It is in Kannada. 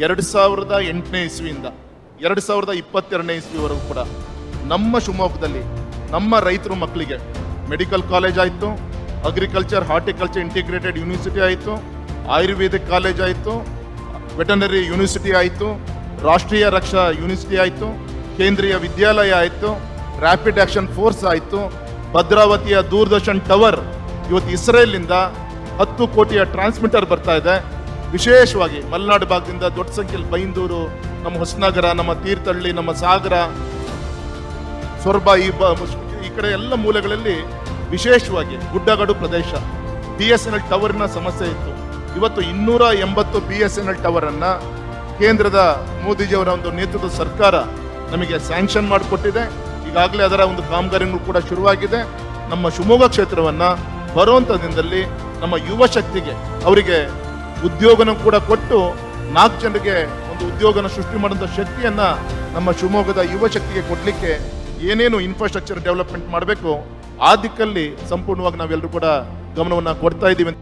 ಎರಡು ಸಾವಿರದ ಎಂಟನೇ ಇಸ್ವಿಯಿಂದ ಎರಡು ಸಾವಿರದ ಇಪ್ಪತ್ತೆರಡನೇ ಇಸ್ವಿವರೆಗೂ ಕೂಡ ನಮ್ಮ ಶಿವಮೊಗ್ಗದಲ್ಲಿ ನಮ್ಮ ರೈತರು ಮಕ್ಕಳಿಗೆ ಮೆಡಿಕಲ್ ಕಾಲೇಜ್ ಆಯಿತು ಅಗ್ರಿಕಲ್ಚರ್ ಹಾರ್ಟಿಕಲ್ಚರ್ ಇಂಟಿಗ್ರೇಟೆಡ್ ಯೂನಿವರ್ಸಿಟಿ ಆಯಿತು ಆಯುರ್ವೇದಿಕ್ ಕಾಲೇಜ್ ಆಯಿತು ವೆಟನರಿ ಯೂನಿವರ್ಸಿಟಿ ಆಯಿತು, ರಾಷ್ಟ್ರೀಯ ರಕ್ಷಾ ಯೂನಿವರ್ಸಿಟಿ ಆಯಿತು, ಕೇಂದ್ರೀಯ ವಿದ್ಯಾಲಯ ಆಯಿತು ರ್ಯಾಪಿಡ್ ಆ್ಯಕ್ಷನ್ ಫೋರ್ಸ್ ಆಯಿತು, ಭದ್ರಾವತಿಯ ದೂರದರ್ಶನ್ ಟವರ್ ಇವತ್ತು ಇಸ್ರೇಲ್ನಿಂದ ಹತ್ತು ಕೋಟಿಯ ಟ್ರಾನ್ಸ್ಮಿಟರ್ ಬರ್ತಾ ಇದೆ. ವಿಶೇಷವಾಗಿ ಮಲೆನಾಡು ಭಾಗದಿಂದ ದೊಡ್ಡ ಸಂಖ್ಯೆಯಲ್ಲಿ ಬೈಂದೂರು, ನಮ್ಮ ಹೊಸನಗರ, ನಮ್ಮ ತೀರ್ಥಹಳ್ಳಿ, ನಮ್ಮ ಸಾಗರ, ಸೊರಬ, ಈ ಬ, ಈ ಕಡೆ ಎಲ್ಲ ಮೂಲೆಗಳಲ್ಲಿ ವಿಶೇಷವಾಗಿ ಗುಡ್ಡಗಾಡು ಪ್ರದೇಶ. ಬಿ ಎಸ್ ಎನ್ ಎಲ್ ಟವರ್ನ ಸಮಸ್ಯೆ ಇತ್ತು. ಇವತ್ತು ಇನ್ನೂರ ಎಂಬತ್ತು ಬಿ ಎಸ್ ಎನ್ ಎಲ್ ಟವರನ್ನು ಕೇಂದ್ರದ ಮೋದಿಜಿಯವರ ಒಂದು ನೇತೃತ್ವದ ಸರ್ಕಾರ ನಮಗೆ ಸ್ಯಾಂಕ್ಷನ್ ಮಾಡಿಕೊಟ್ಟಿದೆ. ಈಗಾಗಲೇ ಅದರ ಒಂದು ಕಾಮಗಾರಿಗಳು ಕೂಡ ಶುರುವಾಗಿದೆ. ನಮ್ಮ ಶಿವಮೊಗ್ಗ ಕ್ಷೇತ್ರವನ್ನ ಬರುವಂತ ದಿನದಲ್ಲಿ ನಮ್ಮ ಯುವ ಶಕ್ತಿಗೆ ಅವರಿಗೆ ಉದ್ಯೋಗನ ಕೂಡ ಕೊಟ್ಟು ನಾಲ್ಕು ಜನರಿಗೆ ಒಂದು ಉದ್ಯೋಗನ ಸೃಷ್ಟಿ ಮಾಡುವಂಥ ಶಕ್ತಿಯನ್ನ ನಮ್ಮ ಶಿವಮೊಗ್ಗದ ಯುವ ಶಕ್ತಿಗೆ ಕೊಡಲಿಕ್ಕೆ ಏನೇನು ಇನ್ಫ್ರಾಸ್ಟ್ರಕ್ಚರ್ ಡೆವಲಪ್ಮೆಂಟ್ ಮಾಡಬೇಕು, ಆ ದಿಕ್ಕಲ್ಲಿ ಸಂಪೂರ್ಣವಾಗಿ ನಾವೆಲ್ಲರೂ ಕೂಡ ಗಮನವನ್ನು ಕೊಡ್ತಾ ಇದ್ದೀವಿ